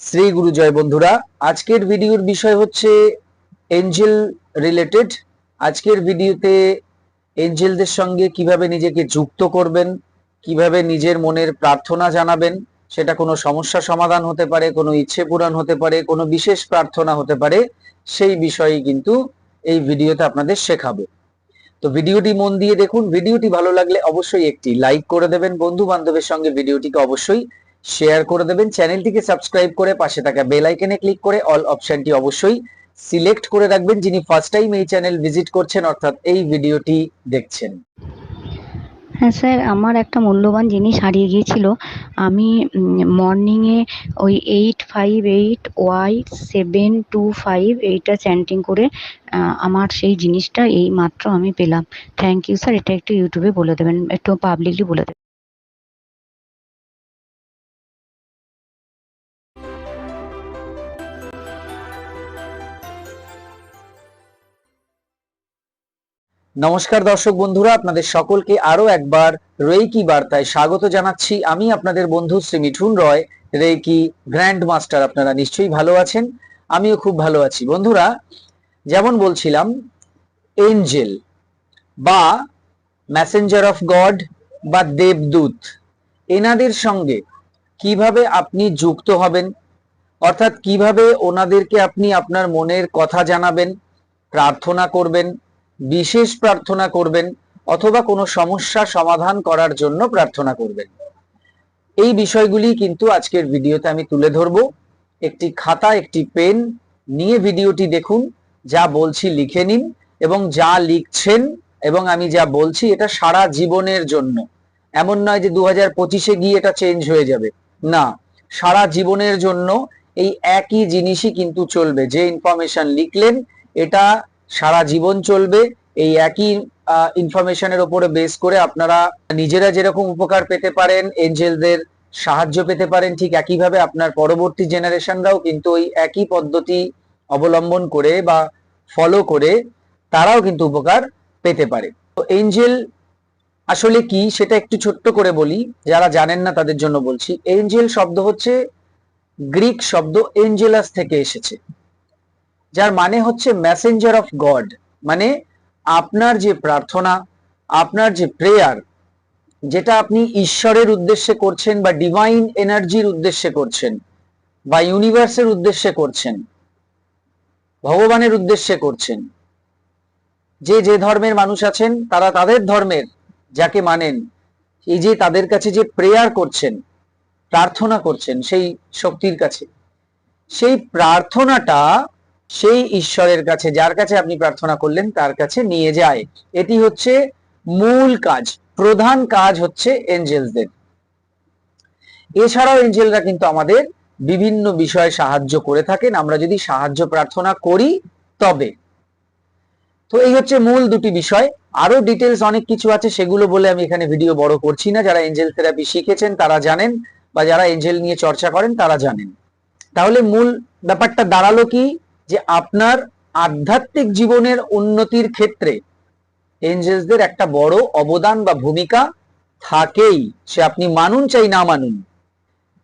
শ্রী গুরু জয় বন্ধুরা, আজকের ভিডিওর বিষয় হচ্ছে এঞ্জেল রিলেটেড। আজকের ভিডিওতে এঞ্জেলদের সঙ্গে কীভাবে নিজেকে যুক্ত করবেন, কীভাবে নিজের মনের প্রার্থনা জানাবেন, সেটা কোনো সমস্যা সমাধান হতে পারে, কোনো ইচ্ছে পূরণ হতে পারে, কোনো বিশেষ প্রার্থনা হতে পারে, সেই বিষয়ে কিন্তু এই ভিডিওতে আপনাদের শেখাবো। তো ভিডিওটি মন দিয়ে দেখুন, ভিডিওটি ভালো লাগলে অবশ্যই একটি লাইক করে দেবেন। বন্ধু বান্ধবের সঙ্গে ভিডিওটিকে অবশ্যই শেয়ার করে দেবেন। চ্যানেলটিকে সাবস্ক্রাইব করে পাশে থাকা বেল আইকনে ক্লিক করে অল অপশনটি অবশ্যই সিলেক্ট করে রাখবেন যিনি ফার্স্ট টাইম এই চ্যানেল ভিজিট করছেন, অর্থাৎ এই ভিডিওটি দেখছেন। হ্যাঁ স্যার আমার একটা মূল্যবান জিনিস হারিয়ে গিয়েছিল। আমি মর্নিংয়ে ওই eight five eight Y seven two five এইটা চ্যান্টিং করে আমার সেই জিনিসটা এই মাত্র আমি পেলাম। থ্যাংক ইউ স্যার এটা একটু ইউটিউবে বলে দেবেন, একটু পাবলিকলি বলে দেবেন। নমস্কার দর্শক বন্ধুরা, আপনাদের সকলকে আরও একবার রেইকি বার্তায় স্বাগত জানাচ্ছি। আমি আপনাদের বন্ধু Shri Mithun Roy, reiki grand master আপনারা নিশ্চয়ই ভালো আছেন? আমিও খুব ভালো আছি। বন্ধুরা, যেমন বলছিলাম এঞ্জেল বা মেসেঞ্জার অফ গড বা দেবদূত, এনাদের সঙ্গে কীভাবে আপনি যুক্ত হবেন? অর্থাৎ কীভাবে ওনাদেরকে আপনি আপনার মনের কথা জানাবেন, প্রার্থনা করবেন বিশেষ প্রার্থনা করবেন অথবা কোনো সমস্যা সমাধান করার জন্য প্রার্থনা করবেন। এই বিষয়গুলি কিন্তু আজকের ভিডিওতে আমি তুলে ধরব। একটি খাতা, একটি পেন নিয়ে ভিডিওটি দেখুন, যা বলছি লিখে নিন এবং যা লিখছেন এবং আমি যা বলছি এটা সারা জীবনের জন্য। এমন নয় যে দু হাজার পঁচিশে গিয়ে এটা চেঞ্জ হয়ে যাবে। না, সারা জীবনের জন্য এই একই জিনিসই কিন্তু চলবে। যে ইনফরমেশন লিখলেন, এটা সারা জীবন চলবে, এই একই ইনফরমেশনের উপরে বেস করে আপনারা নিজেরা যেরকম উপকার পেতে পারেন এঞ্জেলদের সাহায্য পেতে পারেন, ঠিক একইভাবে আপনার পরবর্তী জেনারেশনরাও কিন্তু ওই একই পদ্ধতি অবলম্বন করে বা ফলো করে, তারাও কিন্তু উপকার পেতে পারে। তো এঞ্জেল আসলে কি সেটা একটু ছোট্ট করে বলি, যারা জানেন না তাদের জন্য বলছি। এঞ্জেল শব্দ হচ্ছে গ্রিক শব্দ এঞ্জেলাস থেকে এসেছে। যার মানে হচ্ছে মেসেঞ্জার অফ গড মানে আপনার যে প্রার্থনা, আপনার যে প্রেয়ার যেটা আপনি ঈশ্বরের উদ্দেশ্যে করছেন বা ডিভাইন এনার্জির উদ্দেশ্যে করছেন বা ইউনিভার্সের উদ্দেশ্যে করছেন, ভগবানের উদ্দেশ্যে করছেন। যে যে ধর্মের মানুষ আছেন, তারা তাদের ধর্মের যাকে মানেন, এই যে তাদের কাছে যে প্রেয়ার করছেন, প্রার্থনা করছেন সেই শক্তির কাছে, সেই প্রার্থনাটা সেই ঈশ্বরের কাছে, যার কাছে আপনি প্রার্থনা করলেন, তার কাছে নিয়ে যায়। এটি হচ্ছে মূল কাজ, প্রধান কাজ হচ্ছে এঞ্জেলসদের। এছাড়াও এঞ্জেলরা কিন্তু আমাদের বিভিন্ন বিষয়ে সাহায্য করে থাকেন। আমরা যদি সাহায্য প্রার্থনা করি, তবে। তো এই হচ্ছে মূল দুটি বিষয়। আরও ডিটেলস অনেক কিছু আছে, সেগুলো বলে আমি এখানে ভিডিও বড় করছি না। যারা এঞ্জেল থেরাপি শিখেছেন, তারা জানেন, বা যারা এঞ্জেল নিয়ে চর্চা করেন, তারা জানেন। তাহলে মূল ব্যাপারটা দাঁড়াল কি? যে আপনার আধ্যাত্মিক জীবনের উন্নতির ক্ষেত্রে এঞ্জেলসদের একটা বড় অবদান বা ভূমিকা থাকেই, সে আপনি মানুন চাই না মানুন।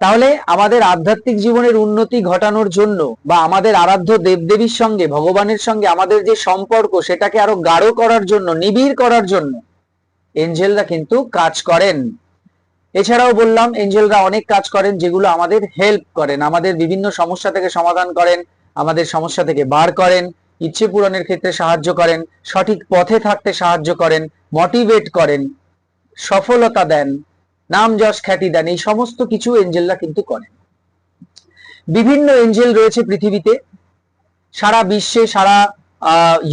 তাহলে আমাদের আধ্যাত্মিক জীবনের উন্নতি ঘটানোর জন্য বা আমাদের আরাধ্য দেবদেবীর সঙ্গে, ভগবানের সঙ্গে আমাদের যে সম্পর্ক, সেটাকে আরও গাঢ় করার জন্য, নিবিড় করার জন্য এঞ্জেলরা কিন্তু কাজ করেন। এছাড়াও বললাম, এঞ্জেলরা অনেক কাজ করেন যেগুলো আমাদের হেল্প করেন, আমাদের বিভিন্ন সমস্যা থেকে সমাধান করেন। আমাদের সমস্যা থেকে বার করেন, ইচ্ছে পূরণের ক্ষেত্রে সাহায্য করেন, সঠিক পথে থাকতে সাহায্য করেন মোটিভেট করেন, সফলতা দেন, নাম যশ খ্যাতি দেন, এই সমস্ত কিছু এঞ্জেলরা কিন্তু করেন। বিভিন্ন এঞ্জেল রয়েছে পৃথিবীতে। সারা বিশ্বে, সারা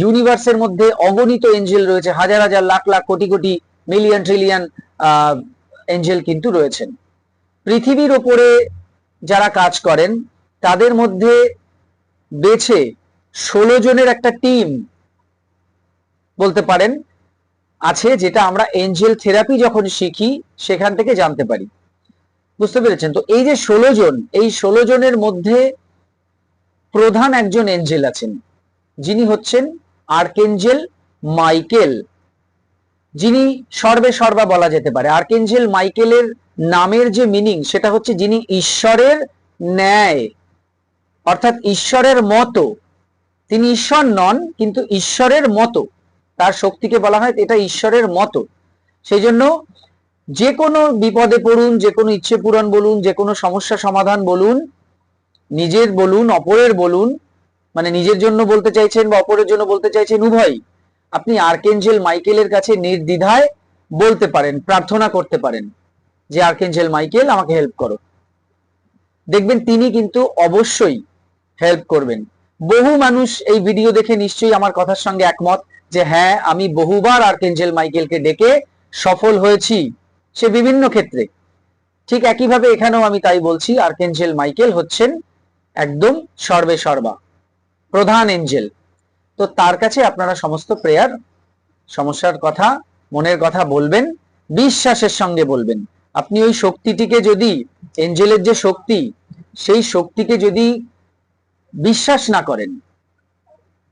ইউনিভার্সের মধ্যে অগণিত এঞ্জেল রয়েছে। হাজার হাজার, lakh lakh, crore crore million trillion Angel কিন্তু রয়েছেন। পৃথিবীর ওপরে যারা কাজ করেন, তাদের মধ্যে বেছে ষোলো জনের একটা টিম বলতে পারেন, আছে যেটা আমরা এঞ্জেল থেরাপি যখন শিখি, সেখান থেকে জানতে পারি। বুঝতে পেরেছেন? তো এই যে ষোলো জন, এই ষোলো জনের মধ্যে প্রধান একজন এঞ্জেল আছেন। যিনি হচ্ছেন আর্কেঞ্জেল মাইকেল যিনি সর্বে সর্বা বলা যেতে পারে। আর্কেঞ্জেল মাইকেলের নামের যে মিনিং সেটা হচ্ছে যিনি ঈশ্বরের ন্যায়। অর্থাৎ ঈশ্বরের মতো। তিনি ঈশ্বর নন, কিন্তু ঈশ্বরের মতো। তার শক্তিকে বলা হয় এটা ঈশ্বরের মতো। সেই জন্য যে কোনো বিপদে পড়ুন যে কোনো ইচ্ছে পূরণ বলুন যে কোনো সমস্যা সমাধান বলুন, নিজের বলুন, অপরের বলুন মানে নিজের জন্য বলতে চাইছেন বা অপরের জন্য বলতে চাইছেন উভয়ই। আপনি আর্কেঞ্জেল মাইকেলের কাছে নির্দ্বিধায় বলতে পারেন, প্রার্থনা করতে পারেন যে, আর্কেঞ্জেল মাইকেল, আমাকে হেল্প করো। দেখবেন তিনি কিন্তু অবশ্যই হেল্প করবেন। বহু মানুষ এই ভিডিও দেখে নিশ্চয়ই আমার কথার সঙ্গে একমত যে হ্যাঁ আমি বহুবার আর্কেঞ্জেল মাইকেলকে ডেকে সফল হয়েছি সে বিভিন্ন ক্ষেত্রে। ঠিক একইভাবে এখানেও আমি তাই বলছি আর্কেঞ্জেল মাইকেল হচ্ছেন একদম সর্বে সর্বা, প্রধান এঞ্জেল তো তার কাছে আপনারা সমস্ত প্রেয়ার সমস্যার কথা, মনের কথা বলবেন, বিশ্বাসের সঙ্গে বলবেন। আপনি ওই শক্তিটিকে যদি এঞ্জেলের যে শক্তি সেই শক্তিকে যদি বিশ্বাস না করেন,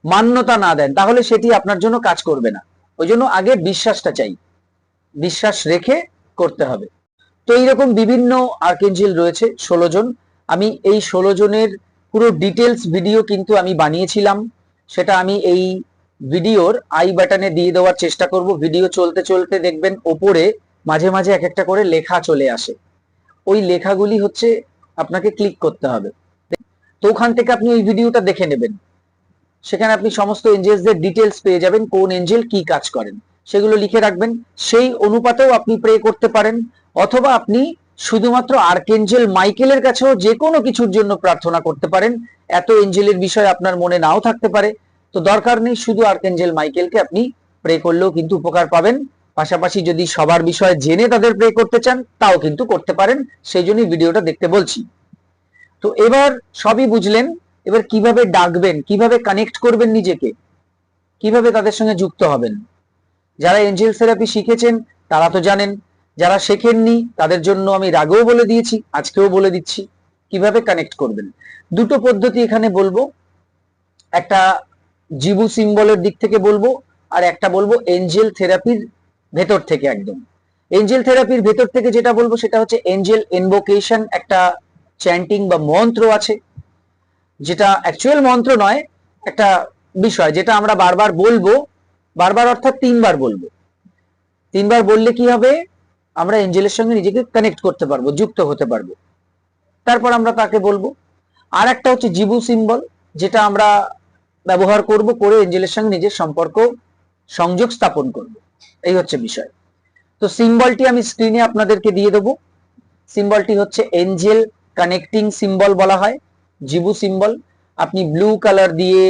মান্যতা না দেন, তাহলে সেটি আপনার জন্য কাজ করবে না। ওই জন্য আগে বিশ্বাসটা চাই। বিশ্বাস রেখে করতে হবে। তো এইরকম বিভিন্ন আর্কেঞ্জেল রয়েছে, ষোলো জন। আমি এই ষোলো জনের পুরো ডিটেলস ভিডিও কিন্তু আমি বানিয়েছিলাম। সেটা আমি এই ভিডিওর আই বাটনে দিয়ে দেওয়ার চেষ্টা করব। ভিডিও চলতে চলতে দেখবেন ওপরে মাঝে মাঝে এক একটা করে লেখা চলে আসে। ওই লেখাগুলি হচ্ছে আপনাকে ক্লিক করতে হবে। তো ওখান থেকে আপনি ওই ভিডিওটা দেখে নেবেন। সেখানে আপনি সমস্ত এঞ্জেলসদের ডিটেলস পেয়ে যাবেন, কোন এঞ্জেল কি কাজ করেন। সেগুলো লিখে রাখবেন। সেই অনুপাতেও আপনি প্রে করতে পারেন, অথবা আপনি শুধুমাত্র আর্কেঞ্জেল মাইকেলের কাছেও যে কোনো কিছুর জন্য প্রার্থনা করতে পারেন। এত এঞ্জেলের বিষয় আপনার মনে নাও থাকতে পারে। তো দরকার নেই, শুধু আর্কেঞ্জেল মাইকেলকে আপনি প্রে করলেও কিন্তু উপকার পাবেন। পাশাপাশি যদি সবার বিষয়ে জেনে তাদের প্রে করতে চান, তাও কিন্তু করতে পারেন। সেই জন্যই ভিডিওটা দেখতে বলছি। তো এবার সবই বুঝলেন, এবার কীভাবে ডাকবেন, কীভাবে কানেক্ট করবেন নিজেকে, কীভাবে তাদের সঙ্গে যুক্ত হবেন। যারা এঞ্জেল থেরাপি শিখেছেন, তারা তো জানেন, যারা শেখেননি, তাদের জন্য আমি রাগেও বলে দিয়েছি, আজকেও বলে দিচ্ছি, কীভাবে কানেক্ট করবেন। দুটো পদ্ধতি এখানে বলব। একটা জিবু সিম্বলের দিক থেকে বলব, আর একটা বলব এঞ্জেল থেরাপির ভেতর থেকে একদম। এঞ্জেল থেরাপির ভেতর থেকে যেটা বলব সেটা হচ্ছে এঞ্জেল ইনভোকেশন একটা চ্যান্টিং বা মন্ত্র আছে, যেটা অ্যাকচুয়াল মন্ত্র নয়, একটা বিষয় যেটা আমরা বারবার বলব, বারবার অর্থাৎ তিনবার বলব। তিনবার বললে কি হবে? আমরা এঞ্জেলের সঙ্গে নিজেকে কানেক্ট করতে পারব, যুক্ত হতে পারব। তারপর আমরা তাকে বলব? আর একটা হচ্ছে জিবু সিম্বল যেটা আমরা ব্যবহার করব করে এঞ্জেলের সঙ্গে নিজের সম্পর্ক সংযোগ স্থাপন করব। এই হচ্ছে বিষয়। তো সিম্বলটি আমি স্ক্রিনে আপনাদেরকে দিয়ে দেবো। সিম্বলটি হচ্ছে এঞ্জেল কানেক্টিং সিম্বল বলা হয়, জিবু সিম্বল আপনি ব্লু কালার দিয়ে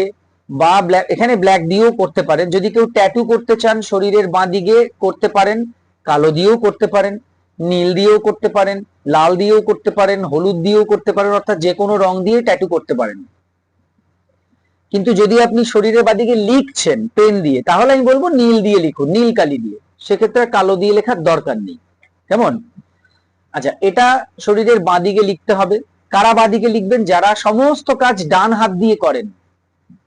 বা ব্ল্যাক এখানে ব্ল্যাক দিয়েও করতে পারেন। যদি কেউ ট্যাটু করতে চান, শরীরের বাঁ দিকে করতে পারেন, কালো দিয়েও করতে পারেন, নীল দিয়েও করতে পারেন, লাল দিয়েও করতে পারেন, হলুদ দিয়েও করতে পারেন, অর্থাৎ যে কোনো রং দিয়ে ট্যাটু করতে পারেন। কিন্তু যদি আপনি শরীরের বাদিকে লিখছেন পেন দিয়ে, তাহলে আমি বলব নীল দিয়ে লিখুন, নীল কালি দিয়ে। সেক্ষেত্রে কালো দিয়ে লেখার দরকার নেই। কেমন? আচ্ছা এটা শরীরের বাঁদিকে লিখতে হবে। কারা বাঁদিকে লিখবেন? যারা সমস্ত কাজ ডান হাত দিয়ে করেন,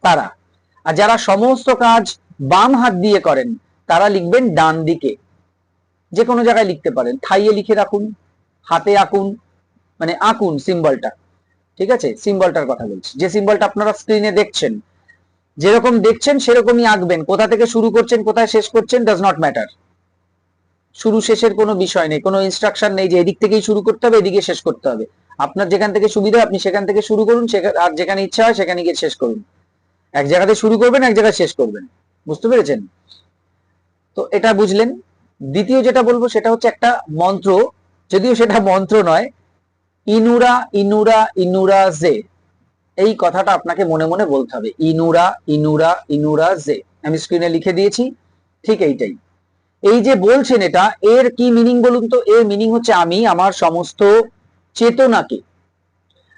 তারা। আর যারা সমস্ত কাজ বাম হাত দিয়ে করেন, তারা লিখবেন ডান দিকে। যে কোনো জায়গায় লিখতে পারেন। থাইয়ে লিখে রাখুন, হাতে আঁকুন মানে আঁকুন সিম্বলটা। ঠিক আছে? সিম্বলটার কথা বলছি। যে সিম্বলটা আপনারা স্ক্রিনে দেখছেন, যেরকম দেখছেন সেরকমই আঁকবেন। কোথা থেকে শুরু করছেন, কোথায় শেষ করছেন ডাজ নট ম্যাটার শুরু শেষের কোনো বিষয় নেই, কোনো ইনস্ট্রাকশন নেই যে এদিক থেকেই শুরু করতে হবে, এদিকে শেষ করতে হবে। আপনার যেখান থেকে সুবিধা আপনি সেখান থেকে শুরু করুন আর যেখানে ইচ্ছা হয়, সেখানে গিয়ে শেষ করুন। এক জায়গাতে শুরু করবেন, এক জায়গায় শেষ করবেন। বুঝতে পেরেছেন? তো এটা বুঝলেন। দ্বিতীয় যেটা বলব, সেটা হচ্ছে একটা মন্ত্র। যদিও সেটা মন্ত্র নয় ইনুরা ইনুরা ইনুরা জে এই কথাটা আপনাকে মনে মনে বলতে হবে। ইনুরা ইনুরা ইনুরা জে আমি স্ক্রিনে লিখে দিয়েছি, ঠিক এইটাই। এই যে বলছেন এটা, এর কি মিনিং বলুন তো? এর মিনিং হচ্ছে আমি, আমার সমস্ত চেতনাকে,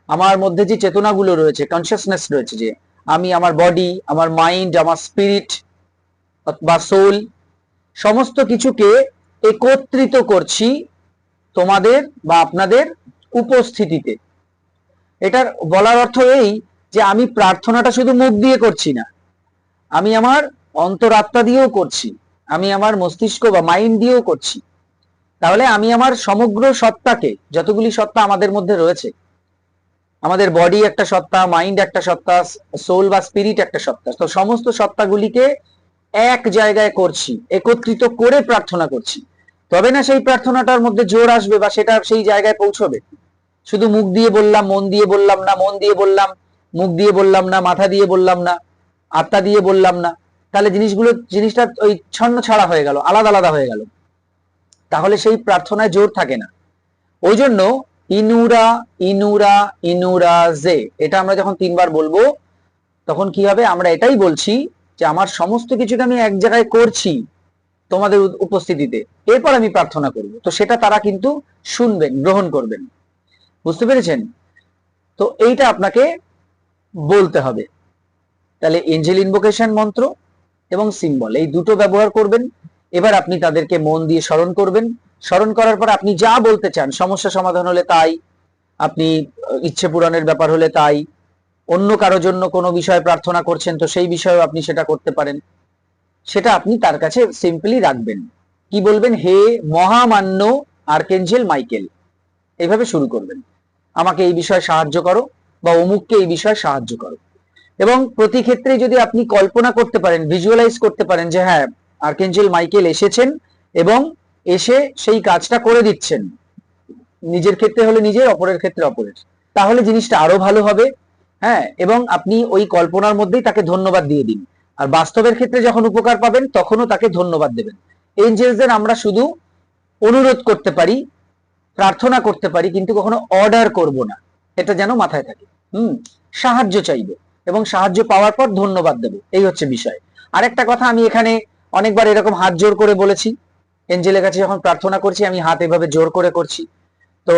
আমার মধ্যে যে চেতনাগুলো রয়েছে কনসিয়াসনেস রয়েছে যে, আমি আমার বডি আমার মাইন্ড আমার স্পিরিট বা সোল সমস্ত কিছুকে একত্রিত করছি তোমাদের বা আপনাদের উপস্থিতিতে। এটার বলার অর্থ এই যে আমি প্রার্থনাটা শুধু মুখ দিয়ে করছি না, আমি আমার অন্তরাত্মা দিয়েও করছি, আমি আমার মস্তিষ্ক বা মাইন্ড দিয়েও করছি। তাহলে আমি আমার সমগ্র সত্তাকে, যতগুলি সত্তা আমাদের মধ্যে রয়েছে, আমাদের বডি একটা সত্তা মাইন্ড একটা সত্তা সোল বা স্পিরিট একটা সত্তা, তো সমস্ত সত্তাগুলিকে এক জায়গায় করছি, একত্রিত করে প্রার্থনা করছি। তবে না সেই প্রার্থনাটার মধ্যে জোর আসবে বা সেটা সেই জায়গায় পৌঁছবে? শুধু মুখ দিয়ে বললাম, মন দিয়ে বললাম না, মন দিয়ে বললাম, মুখ দিয়ে বললাম না, মাথা দিয়ে বললাম না, আত্মা দিয়ে বললাম না, তাহলে জিনিসগুলো, জিনিসটা ওই ছন্ন ছাড়া হয়ে গেল, আলাদা আলাদা হয়ে গেল। তাহলে সেই প্রার্থনায় জোর থাকে না। ওই জন্য ইনুরা ইনুরা ইনুরা জে, এটা আমরা যখন তিনবার বলব, তখন কি হবে? আমরা এটাই বলছি যে আমার সমস্ত কিছুকে আমি এক জায়গায় করছি তোমাদের উপস্থিতিতে। এরপর আমি প্রার্থনা করব। তো সেটা তারা কিন্তু শুনবেন, গ্রহণ করবেন। বুঝতে পেরেছেন? তো এইটা আপনাকে বলতে হবে। তাহলে এঞ্জেল ইনভোকেশন মন্ত্র এবং সিম্বল এই দুটো ব্যবহার করবেন। এবার আপনি তাদেরকে মন দিয়ে স্মরণ করবেন। স্মরণ করার পর আপনি যা বলতে চান, সমস্যা সমাধান হলে তাই, আপনি ইচ্ছে পূরণের ব্যাপার হলে তাই, অন্য কারও জন্য কোনো বিষয়ে প্রার্থনা করছেন তো সেই বিষয়েও আপনি সেটা করতে পারেন। সেটা আপনি তার কাছে সিম্পলি রাখবেন। কি বলবেন? হে মহামান্য আর্কেঞ্জেল মাইকেল। এইভাবে শুরু করবেন। আমাকে এই বিষয়ে সাহায্য করো বা অমুককে এই বিষয়ে সাহায্য করো। এবং প্রতি ক্ষেত্রে যদি আপনি কল্পনা করতে পারেন ভিজুয়ালাইজ করতে পারেন যে হ্যাঁ আর্কেঞ্জেল মাইকেল এসেছেন এবং এসে সেই কাজটা করে দিচ্ছেন। নিজের ক্ষেত্রে হলে নিজের, অপরের ক্ষেত্রে অপরের। তাহলে জিনিসটা আরও ভালো হবে হ্যাঁ? এবং আপনি ওই কল্পনার মধ্যেই তাকে ধন্যবাদ দিয়ে দিন। আর বাস্তবের ক্ষেত্রে যখন উপকার পাবেন, তখনও তাকে ধন্যবাদ দেবেন। এঞ্জেলসদের আমরা শুধু অনুরোধ করতে পারি প্রার্থনা করতে পারি, কিন্তু কখনো অর্ডার করব না। এটা যেন মাথায় থাকে। হুম? সাহায্য চাইব এবং সাহায্য পাওয়ার পর ধন্যবাদ দেবো। এই হচ্ছে বিষয়। আরেকটা কথা আমি এখানে অনেকবার এরকম হাত জোর করে বলেছি। এঞ্জেলের কাছে যখন প্রার্থনা করছি, আমি হাত এভাবে জোর করে করছি। তো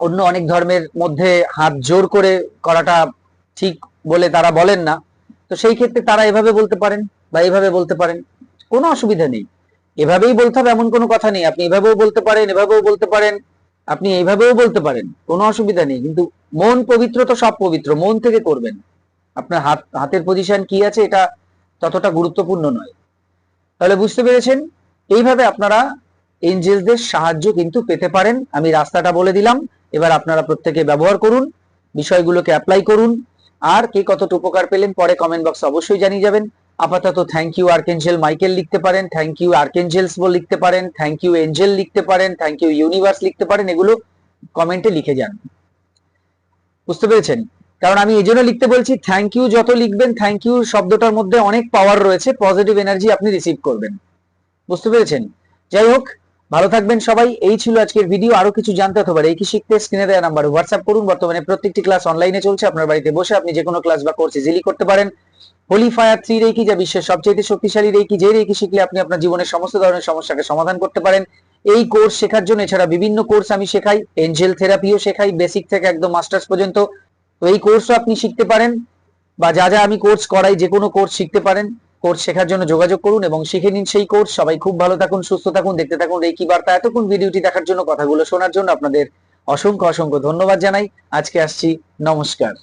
অন্য অনেক ধর্মের মধ্যে হাত জোর করে করাটা ঠিক বলে তারা বলেন না। তো সেই ক্ষেত্রে তারা এভাবে বলতে পারেন বা এইভাবে বলতে পারেন। কোনো অসুবিধা নেই। এভাবেই বলতে হবে, এমন কোনো কথা নেই। আপনি এভাবেও বলতে পারেন, এভাবেও বলতে পারেন, আপনি এইভাবেও বলতে পারেন, কোনো অসুবিধা নেই। কিন্তু মন পবিত্র তো সব পবিত্র, মন থেকে করবেন। আপনার হাত, হাতের পজিশন কি আছে এটা ততটা গুরুত্বপূর্ণ নয়। তাহলে বুঝতে পেরেছেন? এইভাবে আপনারা এঞ্জেলসদের সাহায্য কিন্তু পেতে পারেন। আমি রাস্তাটা বলে দিলাম, এবার আপনারা প্রত্যেকে ব্যবহার করুন, বিষয়গুলোকে অ্যাপ্লাই করুন। আর কে কতটা উপকার পেলেন পরে কমেন্ট বক্সে অবশ্যই জানিয়ে যাবেন। আপাতত থ্যাংক ইউ আর্কেঞ্জেল মাইকেল লিখতে পারেন থ্যাংক ইউ আর্কেঞ্জেলস বল লিখতে পারেন থ্যাংক ইউ এঞ্জেল লিখতে পারেন থ্যাংক ইউ ইউনিভার্স লিখতে পারেন, এগুলো কমেন্টে লিখে যান। বুঝতে পেরেছেন? কারণ আমি এই জন্য লিখতে বলছি থ্যাংক ইউ যত লিখবেন থ্যাংক ইউ শব্দটার মধ্যে অনেক পাওয়ার রয়েছে পজিটিভ এনার্জি আপনি রিসিভ করবেন। বুঝতে পেরেছেন? যাই হোক, ভালো থাকবেন সবাই। এই ছিল আজকের ভিডিও আরও কিছু জানতে অথবা এই কি শিখতে স্ক্রিনে দেওয়া নাম্বার হোয়াটসঅ্যাপ করুন। বর্তমানে প্রত্যেকটি ক্লাস অনলাইনে চলছে। আপনার বাড়িতে বসে আপনি যে কোনো ক্লাস বা কোর্স ইজিলি করতে পারেন। হোলি ফায়ার থ্রি রেকি যা বিশ্বের সবচেয়ে শক্তিশালী রেকি যে রেকি শিখলে আপনি আপনার জীবনের সমস্ত ধরনের সমস্যাকে সমাধান করতে পারেন। এই কোর্স শেখার জন্য এছাড়া বিভিন্ন কোর্স আমি শেখাই এঞ্জেল থেরাপিও শেখাই বেসিক থেকে একদম মাস্টার্স পর্যন্ত। তো এই কোর্সও আপনি শিখতে পারেন বা যা যা আমি কোর্স করাই, যে কোনো কোর্স শিখতে পারেন। কোর্স শেখার জন্য যোগাযোগ করুন এবং শিখে নিন সেই কোর্স সবাই খুব ভালো থাকুন, সুস্থ থাকুন, দেখতে থাকুন রেকি বার্তা। এতক্ষণ ভিডিওটি দেখার জন্য কথাগুলো শোনার জন্য আপনাদের অসংখ্য অসংখ্য ধন্যবাদ জানাই। আজকে আসছি, নমস্কার।